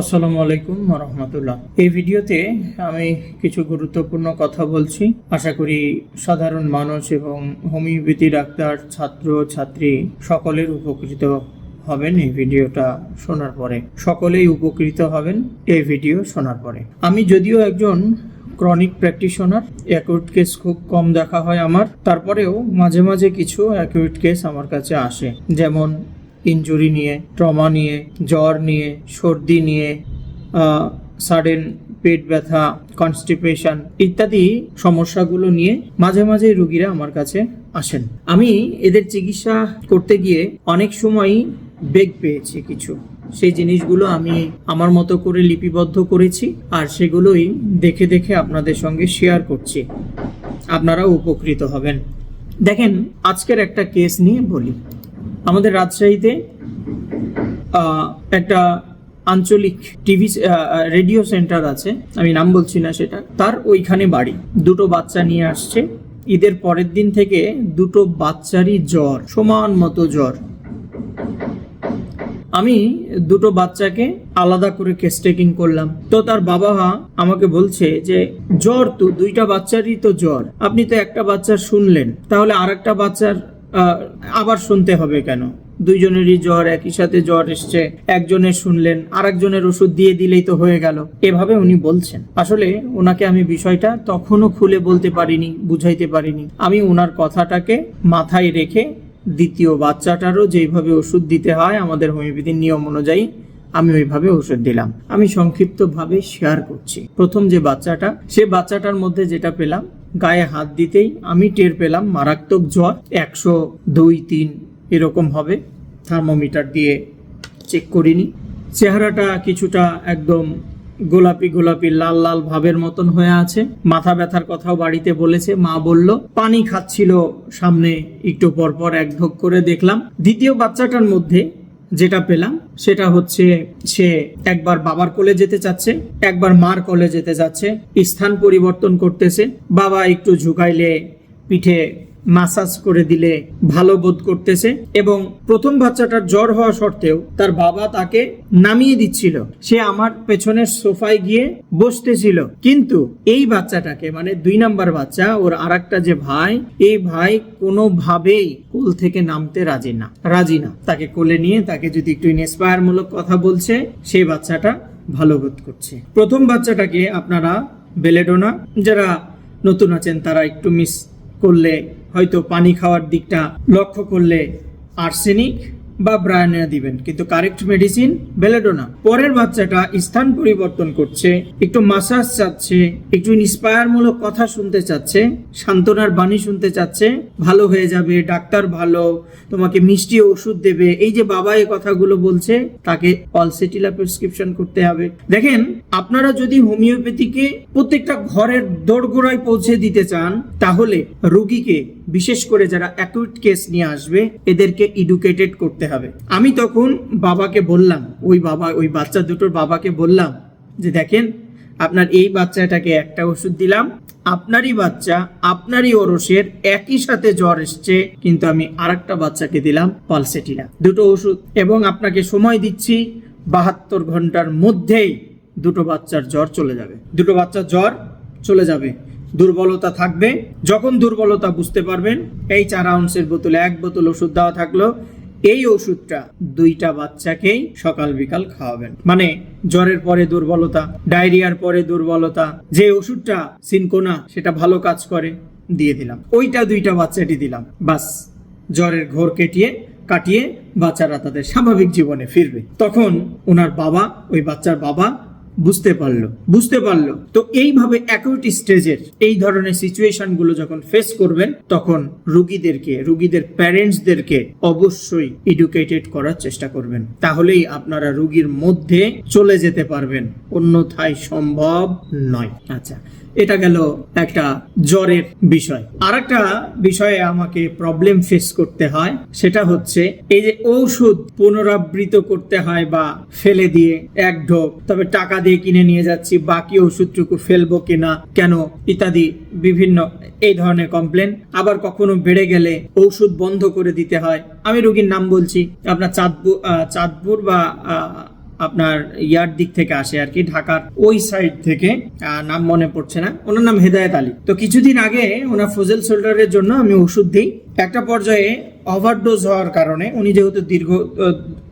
আসসালামু আলাইকুম রহমতুল্লাহ। এই ভিডিওতে আমি কিছু গুরুত্বপূর্ণ কথা বলছি। আশা করি সাধারণ মানুষ এবং হোমিওপ্যাথি ডাক্তার, ছাত্র, ছাত্রী সকলের উপকৃত হবেন এই ভিডিওটা শোনার পরে। সকলেই উপকৃত হবেন এই ভিডিও শোনার পরে। আমি যদিও একজন ক্রনিক প্র্যাকটিশনার অ্যাকুইট কেস খুব কম দেখা হয় আমার। তারপরেও মাঝে মাঝে কিছু অ্যাকুইট কেস আমার কাছে আসে। যেমন ইনজুরি নিয়ে, ট্রমা নিয়ে, জ্বর নিয়ে, সর্দি নিয়ে সাডেন পেট ব্যথা, কনস্টিপেশন ইত্যাদি সমস্যাগুলো নিয়ে মাঝে মাঝে রুগীরা আমার কাছে আসেন। আমি এদের চিকিৎসা করতে গিয়ে অনেক সময়ই বেগ পেয়েছি কিছু। সেই জিনিসগুলো আমি আমার মতো করে লিপিবদ্ধ করেছি আর সেগুলোই দেখে দেখে আপনাদের সঙ্গে শেয়ার করছি। আপনারা উপকৃত হবেন। দেখেন, আজকের একটা কেস নিয়ে বলি। আমাদের রাজশাহীতে একটা আঞ্চলিক টিভি রেডিও সেন্টার আছে, আমি নাম বলছি না সেটা, তার ওইখানে বাড়ি। দুটো বাচ্চা নিয়ে আসছে। ঈদের পরের দিন থেকে দুটো বাচ্চারই জ্বর, সমান মতো জ্বর। আমি দুটো বাচ্চাকে আলাদা করে কেস টেকিং করলাম। তো তার বাবা আমাকে বলছে যে, জ্বর তো, দুইটা বাচ্চারই তো জ্বর। আপনি তো একটা বাচ্চা শুনলেন। তাহলে আর একটা বাচ্চার আবার শুনতে হবে কেন? দুইজনেরই জ্বর, একই সাথে জ্বর এসছে। একজনের শুনলেন আর একজনের ওষুধ দিয়ে দিলেই তো হয়ে গেল। এভাবে উনি বলছেন। আসলে ওনাকে আমি বিষয়টা তখনও খুলে বলতে পারিনি, বুঝাইতে পারিনি। আমি ওনার কথাটাকে মাথায় রেখে দ্বিতীয় বাচ্চাটারও যেইভাবে ওষুধ দিতে হয়, আমাদের হোমিওপ্যাথির নিয়ম অনুযায়ী আমি ওইভাবে ওষুধ দিলাম। আমি সংক্ষিপ্তভাবে শেয়ার করছি। প্রথম যে বাচ্চাটা, সে বাচ্চাটার মধ্যে যেটা পেলাম গায়ে হাত দিতেই আমি টের পেলাম মারাত্মক জ্বর, একশো দুই তিন এরকম হবে। থার্মোমিটার দিয়ে চেক করিনি। চেহারাটা কিছুটা একদম গোলাপি গোলাপি, লাল লাল ভাবের মতন হয়ে আছে। মাথা ব্যথার কথাও বাড়িতে বলেছে। মা বলল, পানি খাচ্ছিল সামনে। একটু পরপর এক ঢোক করে দেখলাম, দ্বিতীয় বাচ্চাটার মধ্যে যেটা পেলাম, সেটা হচ্ছে সে একবার বাবার কোলে যেতে চাচ্ছে, একবার মার কোলে যেতে যাচ্ছে, স্থান পরিবর্তন করতেছে, বাবা একটু ঝুঁকাইলে পিঠে মাসাজ করে দিলে ভালো বোধ করতেছে এবং প্রথম বাচ্চাটার জ্বর হওয়া সত্ত্বেও তার বাবা তাকে নামিয়ে দিচ্ছিল। সে আমার পেছনের সোফায় গিয়ে বসতেছিল। কিন্তু এই বাচ্চাটাকে মানে দুই নাম্বার বাচ্চা, ওর আর যে ভাই, এই ভাই কোনোভাবেই কোল থেকে নামতে রাজি না রাজি না। তাকে কোলে নিয়ে, তাকে যদি একটু ইন্সপায়ার মূলক কথা বলছে, সেই বাচ্চাটা ভালো বোধ করছে। প্রথম বাচ্চাটাকে আপনারা বেলেডোনা, যারা নতুন আছেন, তারা একটু মিস করলে হয়তো পানি খাওয়ার দিকটা লক্ষ্য করলে আর্সেনিক বা ব্রায়ানিয়া দিবেন। কিন্তু কারেক্ট মেডিসিন বেলেডোনা। পরের বাচ্চাটা স্থান পরিবর্তন করছে, একটু মাসাজ চাচ্ছে, একটু ইন্সপায়ার মূলক কথা শুনতে চাচ্ছে, সান্ত্বনার বাণী শুনতে চাচ্ছে, ভালো হয়ে যাবে, ডাক্তার ভালো, তোমাকে মিষ্টি ওষুধ দেবে। এই যে বাবা এই কথাগুলো বলছে, তাকে অলসেটিলা প্রেসক্রিপশন করতে হবে। দেখেন, আপনারা যদি হোমিওপ্যাথিকে প্রত্যেকটা ঘরের দোরগোড়ায় পৌঁছে দিতে চান, তাহলে রোগীকে বিশেষ করে যারা অ্যাকুইট কেস নিয়ে আসবে, এদেরকে এডুকেটেড করতে হবে। আমি তখন বাবাকে বললাম, ওই বাবা, ওই বাচ্চা দুটোর বাবাকে বললাম যে, দেখেন, আপনার এই বাচ্চাটাকে একটা ওষুধ দিলাম, আপনারই বাচ্চা, আপনারই ওরসের একই সাথে জ্বর এসছে, কিন্তু আমি আরেকটা বাচ্চাকে দিলাম পালসেটিলা দুটো ওষুধ, এবং আপনাকে সময় দিচ্ছি বাহাত্তর ঘণ্টার মধ্যেই দুটো বাচ্চার জ্বর চলে যাবে। দুটো বাচ্চার জ্বর চলে যাবে। দুর্বলতা থাকবে। যখন দুর্বলতা বুঝতে পারবেন, এই চার আউন্সের বোতলে এক বোতল ওষুধ দেওয়া থাকল। এই ওষুধটা দুইটা বাচ্চাকেই সকাল বিকাল খাওয়াবেন। মানে জ্বরের পরে দুর্বলতা, ডায়রিয়ার পরে দুর্বলতা, যে ওষুধটা সিনকোনা, সেটা ভালো কাজ করে, দিয়ে দিলাম। ওইটা দুইটা বাচ্চাটি দিলাম। বাস, জ্বরের ঘোর কেটিয়ে, কাটিয়ে বাচ্চারা তাদের স্বাভাবিক জীবনে ফিরবে। তখন ওনার বাবা, ওই বাচ্চার বাবা বুঝতে পারল বুঝতে পারল। তো এইভাবে অ্যাকুইট স্টেজের এই ধরনের সিচুয়েশনগুলো যখন ফেস করবেন, তখন রুগীদেরকে, রুগীদের প্যারেন্টসদেরকে অবশ্যই এডুকেটেড করার চেষ্টা করবেন। তাহলেই আপনারা রুগীর মধ্যে চলে যেতে পারবেন। অন্যথায় সম্ভব নয়। আচ্ছা এটা গেল একটা জ্বরের বিষয়। আর একটা বিষয়ে আমাকে প্রবলেম ফেস করতে হয়, সেটা হচ্ছে এই যে ঔষধ পুনরাবৃত করতে হয় বা ফেলে দিয়ে এক ঢোক, তবে টাকা দিয়ে কিনে নিয়ে যাচ্ছি, বাকি ওষুধটুকু ফেলব কিনা, কেন ইত্যাদি বিভিন্ন এই ধরনের কমপ্লেন আবার কখনো বেড়ে গেলে ঔষধ বন্ধ করে দিতে হয়। আমি রোগীর নাম বলছি, আপনার চাঁদপুর চাঁদপুর বা আপনার ইয়ার দিক থেকে আসে আর কি, ঢাকার ওই সাইড থেকে নাম মনে পড়ছে না। ওনার নাম হেদায়েত আলী। তো কিছুদিন আগে ওনার ফজল শোল্ডারের জন্য আমি ওষুধ দিই। একটা পর্যায়ে ওভারডোজ হওয়ার কারণে উনি যেহেতু দীর্ঘ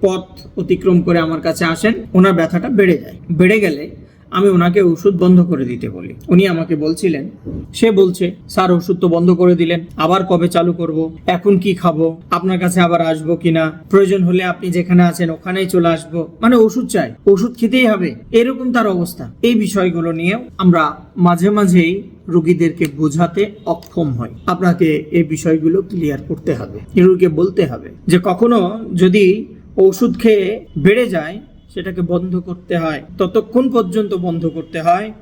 পথ অতিক্রম করে আমার কাছে আসেন, ওনার ব্যথাটা বেড়ে যায়। বেড়ে গেলে আমি ওনাকে ওষুধ বন্ধ করে দিতে বলি। উনি আমাকে বলছিলেন, সে বলছে, স্যার, ওষুধ তো বন্ধ করে দিলেন, আবার কবে চালু করব? এখন কি খাব? আপনার কাছে আবার আসব কিনা প্রয়োজন হলে আপনি যেখানে আছেন ওখানেই চলে আসব। মানে ওষুধ চাই, ওষুধ খেতেই হবে। এরকম তার অবস্থা। এই বিষয়গুলো নিয়েও আমরা মাঝে মাঝেই রুগীদেরকে বোঝাতে অক্ষম হয় আপনাকে এই বিষয়গুলো ক্লিয়ার করতে হবে। রোগীকে বলতে হবে যে, কখনো যদি ওষুধ খেয়ে বেড়ে যায় সেটাকে বন্ধ করতে হয়। ততক্ষণ পর্যন্ত বন্ধ করতে হয়,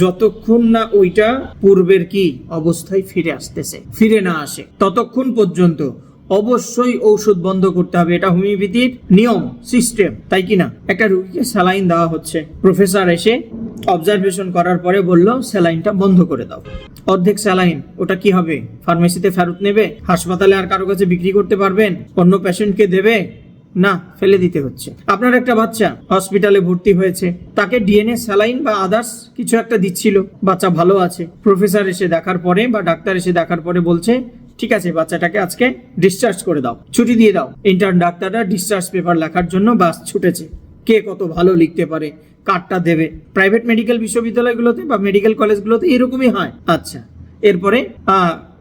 যতক্ষণ না ওইটা পূর্বের কি অবস্থায় ফিরে আসতেছে, ফিরে না আসে। ততক্ষণ পর্যন্ত অবশ্যই ঔষধ বন্ধ করতে হবে। এটা হোমিওপ্যাথির নিয়ম, সিস্টেম, তাই কি না? একটা রুগীকে স্যালাইন দেওয়া হচ্ছে। প্রফেসর এসে অবজারভেশন করার পরে বলল, স্যালাইনটা বন্ধ করে দাও। অর্ধেক স্যালাইন, ওটা কি হবে? ফার্মেসিতে ফেরত নেবে? হাসপাতালে আর কারও কাছে বিক্রি করতে পারবেন? অন্য পেশেন্টকে দেবে? না, ফেলে দিতে হচ্ছে। আপনার একটা বাচ্চা হসপিটালে ভর্তি হয়েছে। তাকে ডিএনএ স্যালাইন বা আদার্স কিছু একটা দিচ্ছিল। বাচ্চা ভালো আছে। প্রফেসর এসে দেখার পরে বা ডাক্তার এসে দেখার পরে বলছে, ঠিক আছে, বাচ্চাটাকে আজকে ডিসচার্জ করে দাও। ছুটি দিয়ে দাও। ইন্টার্ন ডাক্তাররা ডিসচার্জ পেপার লেখার জন্য বাস ছুটেছে। কে কত ভালো লিখতে পারে, কার্ডটা দেবে। প্রাইভেট মেডিকেল বিশ্ববিদ্যালয়গুলোতে বা মেডিকেল কলেজগুলোতে এরকমই হয়। আচ্ছা এরপরে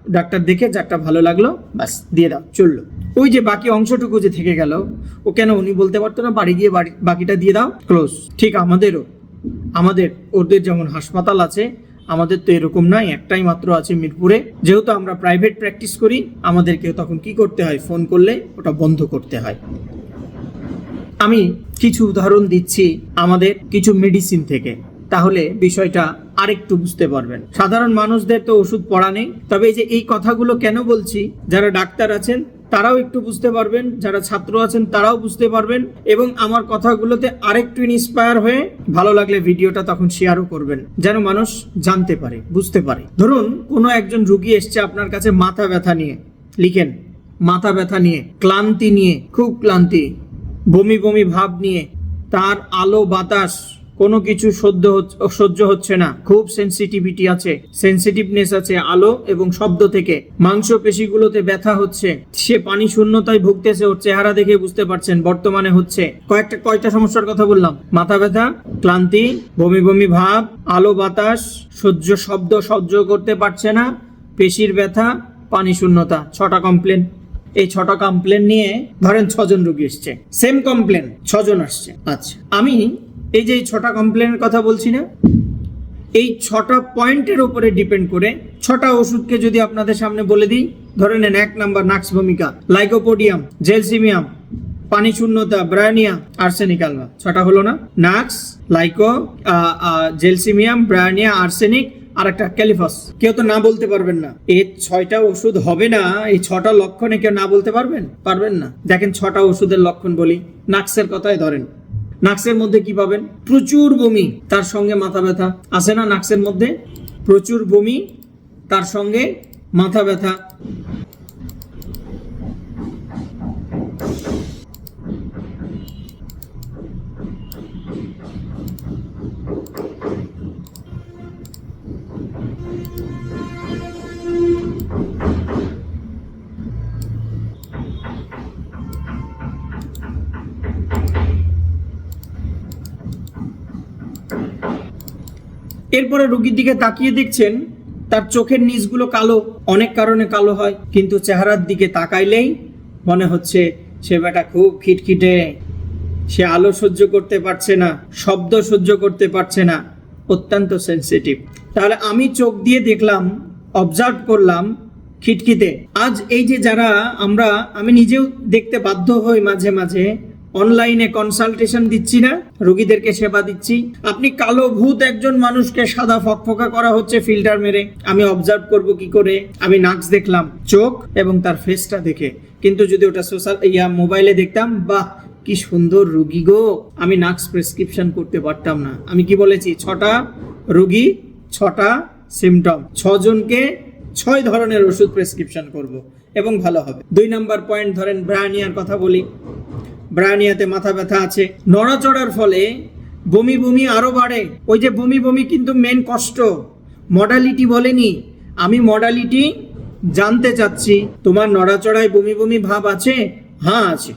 ডাক্তার দেখে যারটা ভালো লাগল বাস দিয়ে দাও, চলল। ওই যে বাকি অংশটুকু যে থেকে গেল, ও কেন উনি বলতে পারতো না, বাড়ি গিয়ে বাড়ি, বাকিটা দিয়ে দাও, ক্লোজ। ঠিক আমাদেরও, আমাদের, ওদের যেমন হাসপাতাল আছে, আমাদের তো এরকম নাই, একটাই মাত্র আছে মিরপুরে। যেহেতু আমরা প্রাইভেট প্র্যাকটিস করি, আমাদেরকে তখন কি করতে হয় ফোন করলে ওটা বন্ধ করতে হয়। আমি কিছু উদাহরণ দিচ্ছি আমাদের কিছু মেডিসিন থেকে। তাহলে বিষয়টা আরেকটু বুঝতে পারবেন। সাধারণ মানুষদের তো ওষুধ পড়া নেই। তবে এই যে এই কথাগুলো কেন বলছি, যারা ডাক্তার আছেন, তারাও একটু বুঝতে পারবেন, যারা ছাত্র আছেন, তারাও বুঝতে পারবেন এবং আমার কথাগুলোতে আরেকটু ইন্সপায়ার হয়ে ভালো লাগলে ভিডিওটা তখন শেয়ারও করবেন, যেন মানুষ জানতে পারে, বুঝতে পারে। ধরুন, কোনো একজন রুগী এসছে আপনার কাছে মাথা ব্যথা নিয়ে। লিখেন, মাথা ব্যথা নিয়ে, ক্লান্তি নিয়ে, খুব ক্লান্তি, বমি বমি ভাব নিয়ে, তার আলো বাতাস কোনো কিছু সহ্য হচ্ছে- সহ্য হচ্ছে না। খুব সেন্সিটিভিটি আছে। সেন্সিটিভনেস আছে আলো এবং শব্দ থেকে। মাংস পেশিগুলোতে ব্যথা হচ্ছে। সে পানি শূন্যতায় ভুগতেছে, ওর চেহারা দেখে বুঝতে পারছেন, বর্তমানে হচ্ছে। কয়েকটা কয়টা সমস্যার কথা বললাম। মাথা ব্যথা, ক্লান্তি, বমি বমি ভাব, আলো বাতাস, সহ্য শব্দ সহ্য করতে পারছে না, পেশির ব্যথা, পানি শূন্যতা। ছটা কমপ্লেন এই ছটা কমপ্লেন নিয়ে ধরেন ছজন রুগী এসছে। সেম কমপ্লেন ছজন আসছে। আচ্ছা আমি এই যে এই ছটা কমপ্লেনের কথা বলছি না, এই ছটা পয়েন্টের উপরে ডিপেন্ড করে ছটা ওষুধকে যদি আপনাদের সামনে বলে দিই, ধরে নেন এক নাম্বার নাক্স ভূমিকা লাইকোপোডিয়াম জেলসিমিয়াম পানি শূন্যতা ব্রায়ানিয়া আর্সেনিক আলভা ছটা হলো না nux lyco gelsemium bryonia arsenic আর একটা ক্যালিফাস কেউ তো না বলতে পারবেন না। এই ছয়টা ওষুধ হবে না, এই ছটা লক্ষণে কেউ না বলতে পারবেন? পারবেন না। দেখেন ছটা ওষুধের লক্ষণ বলি নাক্সের কথাই ধরেন। নাক্সের মধ্যে কি পাবেন? প্রচুর বমি, তার সঙ্গে মাথা ব্যথা। আসে না নাক্সের মধ্যে? প্রচুর বমি, তার সঙ্গে মাথা ব্যথা। এরপরে রুগীর দিকে তাকিয়ে দেখছেন, তার চোখের নিচগুলো কালো, অনেক কারণে কালো হয়, কিন্তু চেহারার দিকে তাকাইলেই মনে হচ্ছে সে বেটা খুব খিটখিটে। সে আলো সহ্য করতে পারছে না, শব্দ সহ্য করতে পারছে না, অত্যন্ত সেনসিটিভ তাহলে আমি চোখ দিয়ে দেখলাম অবজার্ভ করলাম খিটখিটে। আজ এই যে যারা আমরা, আমি নিজেও দেখতে বাধ্য হই মাঝে মাঝে অনলাইনে কনসালটেশন দিচ্ছি না, রোগীদেরকে সেবা দিচ্ছি। আপনি কালো ভূত একজন মানুষকে সাদা ফকফকা করা হচ্ছে ফিল্টার মেরে। আমি অবজার্ভ করব কি করে? আমি নাক্স দেখলাম, চোখ এবং তার ফেসটা দেখে। কিন্তু যদি ওটা সোশ্যাল ইয়া মোবাইলে দেখতাম, বাহ, কি সুন্দর রুগী গো। আমি নাক্স প্রেসক্রিপশন করতে পারতাম না। আমি কি বলেছি? ছটা রুগী, ছটা সিমটম ছজনকে ছয় ধরনের ওষুধ প্রেসক্রিপশন করব এবং ভালো হবে। দুই নাম্বার পয়েন্ট ধরেন ব্রায়ানিয়ার কথা বলি। ব্রায়ানিয়াতে মাথা ব্যথা আছে। নড়াচড়ার ফলে বমি বমি আরও বাড়ে। ওই যে বমি বমি কিন্তু মেন কষ্ট। মডালিটি বলেনি। আমি মডালিটি জানতে চাচ্ছি। তোমার নড়াচড়ায় বমি বমি ভাব আছে? হ্যাঁ আছে।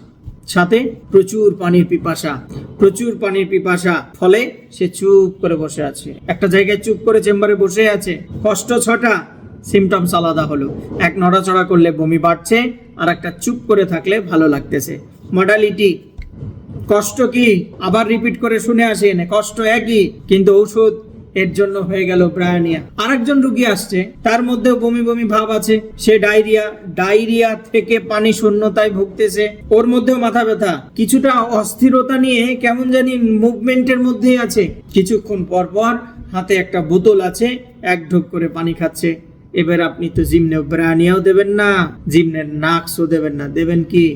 সাথে প্রচুর পানির পিপাসা। প্রচুর পানির পিপাসা। ফলে সে চুপ করে বসে আছে। একটা জায়গায় চুপ করে চেম্বারে বসে আছে। কষ্ট ছটা। সিমটমস আলাদা হলো। এক নড়াচড়া করলে বমি বাড়ছে আর একটা চুপ করে থাকলে ভালো লাগতেছে। মডালিটি কষ্ট কি? আবার রিপিট করে শুনে আসেন কষ্ট একই, কিন্তু ঔষধ এর জন্য হয়ে গেল ব্রায়ানিয়া আরেকজন রুগী আসছে, তার মধ্যেও বমি বমি ভাব আছে। সে ডায়রিয়া ডায়রিয়া থেকে পানি শূন্যতায় ভুগতেছে। ওর মধ্যেও মাথা ব্যথা। কিছুটা অস্থিরতা নিয়ে কেমন জানি মুভমেন্টের মধ্যেই আছে। কিছুক্ষণ পর পর হাতে একটা বোতল আছে, এক ঢোক করে পানি খাচ্ছে। এবার আপনি তো জিমনে ব্রায়ানিয়াও দেবেন না, জিমনের নাক্সও দেবেন না। দেবেন কি?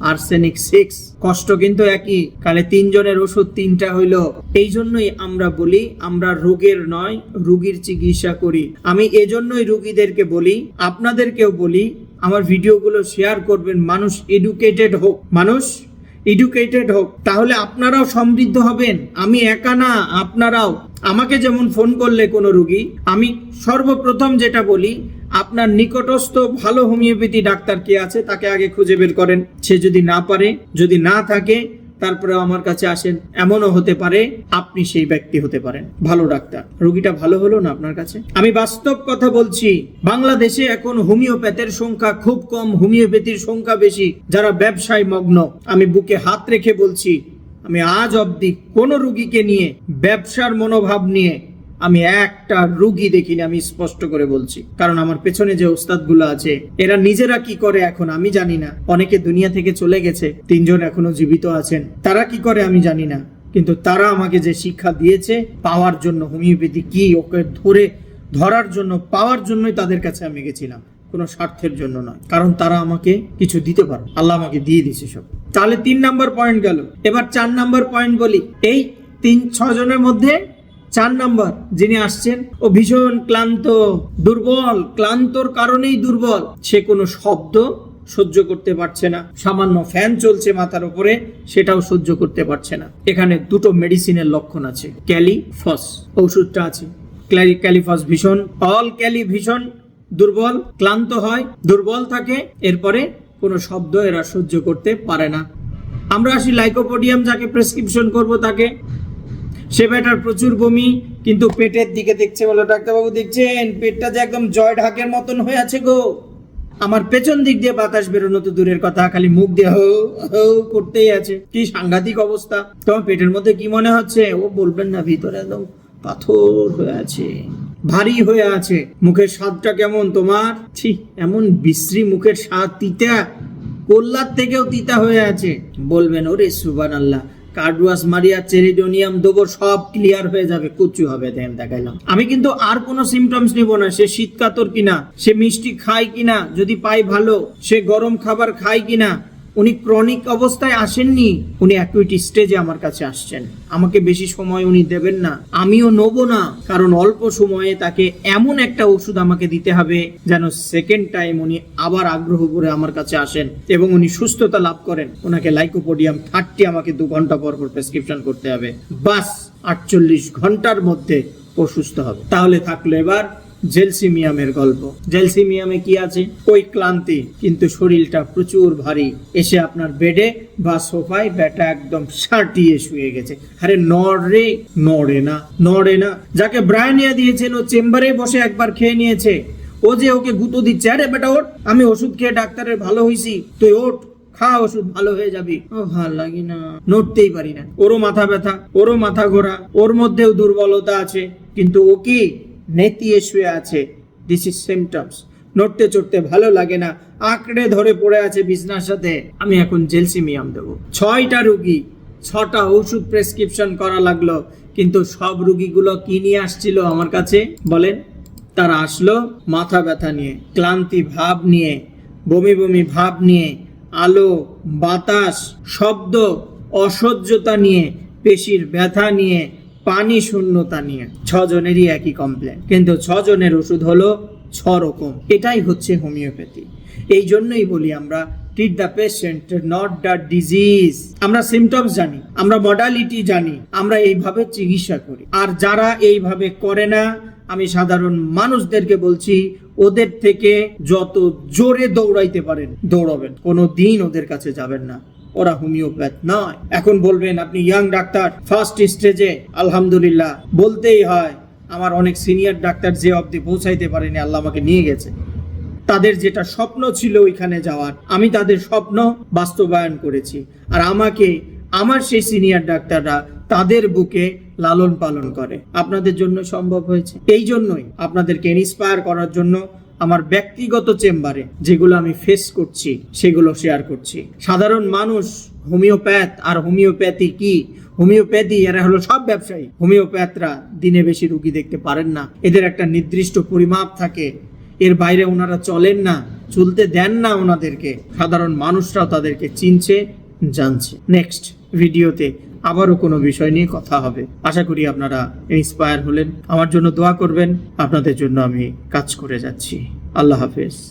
আর্সেনিক সিক্স কষ্ট কিন্তু একই। কালে তিনজনের ওষুধ তিনটা হইল। এই জন্যই আমরা বলি, আমরা রোগের নয়, রুগীর চিকিৎসা করি। আমি এজন্যই রুগীদেরকে বলি, আপনাদেরকেও বলি, আমার ভিডিওগুলো শেয়ার করবেন। মানুষ এডুকেটেড হোক। মানুষ এডুকেটেড হোক। তাহলে আপনারাও সমৃদ্ধ হবেন। আমি একা না, আপনারাও। আমাকে যেমন ফোন করলে কোনো রুগী, আমি সর্বপ্রথম যেটা বলি আপনার নিকটস্থ ভালো হোমিওপ্যাথি ডাক্তার কে আছে, তাকে আগে খুঁজে বের করেন। সে যদি না পারে, যদি না থাকে তারপরে আমার কাছে আসেন। এমনও হতে পারে, আপনি সেই ব্যক্তি হতে পারেন। ভালো ডাক্তার। রোগীটা ভালো হলো না আপনার কাছে? আমি বাস্তব কথা বলছি, বাংলাদেশে এখন হোমিওপ্যাথের সংখ্যা খুব কম, হোমিওপ্যাথির সংখ্যা বেশি, যারা ব্যবসায় মগ্ন। আমি বুকে হাত রেখে বলছি, আমি আজ অবধি কোনো রুগীকে নিয়ে, ব্যবসার মনোভাব নিয়ে আমি একটা রুগী দেখিনি, আমি স্পষ্ট করে বলছি। কারণ আমার পেছনে যে ওস্তাদগুলো আছে, এরা নিজেরা কি করে এখন আমি জানি না। অনেকে দুনিয়া থেকে চলে গেছে, তিনজন এখনও জীবিত আছেন। তারা কি করে আমি জানি না। কিন্তু তারা আমাকে যে শিক্ষা দিয়েছে, পাওয়ার জন্য, হোমিওপ্যাথি কি ওকে ধরে ধরার জন্য, পাওয়ার জন্যই তাদের কাছে আমি গেছিলাম। কোনো স্বার্থের জন্য নয়। কারণ তারা আমাকে কিছু দিতে পারে। আল্লাহ আমাকে দিয়ে দিছে সব। তাহলে তিন নাম্বার পয়েন্ট গেল। এবার চার নাম্বার পয়েন্ট বলি। এই তিন, ছজনের মধ্যে চার নাম্বার, যিনি আসছেন, ও ভীষণ ক্লান্ত, দুর্বল। ক্লান্তর কারণেই দুর্বল। সে কোনো শব্দ সহ্য করতে পারছে না। সামান্য ফ্যান চলছে মাথার উপরে, সেটাও সহ্য করতে পারছে না। এখানে দুটো মেডিসিনের লক্ষণ আছে। ক্যালিফস ওষুধটা আছে। ক্যালি ক্যালিফস ভীষণ, অল ক্যালি ভীষণ, দুর্বল, ক্লান্ত হয়, দুর্বল থাকে, এরপরে কোনো শব্দ এরা সহ্য করতে পারে না। আমরা আসি লাইকোপোডিয়াম, যাকে প্রেসক্রিপশন করব তাকে। সে বেটার প্রচুর বমি, কিন্তু পেটের দিকে দেখছে বলে ডাক্তারবাবু দেখছেন, পেটটা যে একদম জয় ঢাকের মতন হয়ে আছে গো। আমার পেছন দিক দিয়ে বাতাস বেরোনো তো দূরের কথা, খালি মুখ দিয়ে হো হো করতেই আছে। কি সাংঘাতিক অবস্থা। তোমার পেটের মধ্যে কি মনে হচ্ছে? ও বলবেন না, ভিতরে একদম পাথর হয়ে আছে, ভারী হয়ে আছে। মুখের স্বাদটা কেমন তোমার? ছি, এমন বিশ্রী মুখের স্বাদ তিতা, কল্লার থেকেও তিতা হয়ে আছে। বলবেন, ওরে সুবান আল্লাহ কার্ডুয়াস মারিয়া, চেরিডোনিয়াম দেবো সব ক্লিয়ার হয়ে যাবে, কুচু হবে, দেন দেখাইলাম। আমি কিন্তু আর কোনো সিমটমস নিব না, সে শীতকাতর কিনা, সে মিষ্টি খায় কিনা, যদি পাই ভালো, সে গরম খাবার খায় কিনা উনি ক্রনিক অবস্থায় আসেননি, উনি অ্যাকুইটি স্টেজে আমার কাছে আসছেন। আমাকে বেশি সময় উনি দেবেন না। আমিও নেব না, কারণ অল্প সময়ে তাকে এমন একটা ওষুধ আমাকে দিতে হবে যেন সেকেন্ড টাইম উনি আবার আগ্রহ করে আমার কাছে আসেন এবং উনি সুস্থতা লাভ করেন। ওনাকে লাইকোপোডিয়াম থার্টি আমাকে দু ঘণ্টা পর পর প্রেসক্রিপশন করতে হবে। বাস, আটচল্লিশ ঘণ্টার মধ্যে ও সুস্থ হবে। তাহলে থাকল এবার জেলসিমিয়ামের গল্প। জেলসিমিয়ামে কি আছে? ওই ক্লান্তি, কিন্তু শরীরটা প্রচুর ভারী। এসে আপনার বেডে বা সোফায় ব্যাটা একদম সাটিয়ে শুয়ে গেছে। আরে নড়ে নড়ে না নড়ে না। যাকে ব্রায়নিয়া দিয়েছেন ও চেম্বারে বসে একবার খেয়ে নিয়েছে। ও যে ওকে গুঁতো দিচ্ছে, আরে বেটা, ওঠ। আমি ওষুধ খেয়ে ডাক্তারের ভালো হয়েছি তুই ওঠ, খা, ওষুধ ভালো হয়ে যাবি। ও, ভালো লাগি না। নড়তেই পারি না। ওরও মাথা ব্যথা, ওরও মাথা ঘোরা, ওর মধ্যেও দুর্বলতা আছে। কিন্তু ও কি? নেতিয়ে শুয়ে আছে। দিস ইজ সিমটমস নড়তে চড়তে ভালো লাগে না। আঁকড়ে ধরে পড়ে আছে বিছনার সাথে। আমি এখন জেলসিমিয়াম দেবো। ছয়টা রুগী, ছটা ওষুধ প্রেসক্রিপশন করা লাগল। কিন্তু সব রুগীগুলো কি নিয়ে আসছিল আমার কাছে? বলেন। তারা আসলো মাথা ব্যথা নিয়ে, ক্লান্তি ভাব নিয়ে, বমি বমি ভাব নিয়ে, আলো, বাতাস, শব্দ, অসহ্যতা নিয়ে, পেশির ব্যথা নিয়ে পানি শূন্যতা নিয়ে। ছজনেরই একই কমপ্লেন কিন্তু ছজনের ওষুধ হলো ছ রকম এটাই হচ্ছে হোমিওপ্যাথি। এই জন্যই বলি আমরা treat the patient not the disease আমরা সিমটমস জানি, আমরা মডালিটি জানি, আমরা এইভাবে চিকিৎসা করি। আর যারা এইভাবে করে না, আমি সাধারণ মানুষদেরকে বলছি, ওদের থেকে যত জোরে দৌড়াইতে পারেন, দৌড়াবেন। কোনো দিন ওদের কাছে যাবেন না। ওরা হোমিওপ্যাথ নয়। এখন বলবেন আপনি ইয়াং ডাক্তার ফার্স্ট স্টেজে আলহামদুলিল্লাহ। বলতেই হয়, আমার অনেক সিনিয়র ডাক্তার যে অবধি পৌঁছাইতে পারেনি, আল্লাহ আমাকে নিয়ে গেছে। তাদের যেটা স্বপ্ন ছিল ওইখানে যাওয়ার, আমি তাদের স্বপ্ন বাস্তবায়ন করেছি। আর আমাকে, আমার সেই সিনিয়র ডাক্তাররা তাদের বুকে লালন পালন করে। আপনাদের জন্য সম্ভব হয়েছে। এই জন্যই আপনাদেরকে ইন্সপায়ার করার জন্য আমার ব্যক্তিগত চেম্বারে যেগুলো আমি ফেস করছি, সেগুলো শেয়ার করছি। সাধারণ মানুষ, হোমিওপ্যাথ, আর হোমিওপ্যাথি কি? হোমিওপ্যাথি, এরা হলো সব ব্যবসায়ী। হোমিওপ্যাথরা দিনে বেশি রুগী দেখতে পারেন না। এদের একটা নির্দিষ্ট পরিমাপ থাকে। এর বাইরে ওনারা চলেন না, চলতে দেন না ওনাদেরকে। সাধারণ মানুষরাও তাদেরকে চিনছে, জানছে। নেক্সট ভিডিওতে আবারও কোনো বিষয় নিয়ে কথা হবে। আশা করি আপনারা ইন্সপায়ার হলেন। আমার জন্য দোয়া করবেন। আপনাদের জন্য আমি কাজ করে যাচ্ছি। আল্লাহ হাফেজ।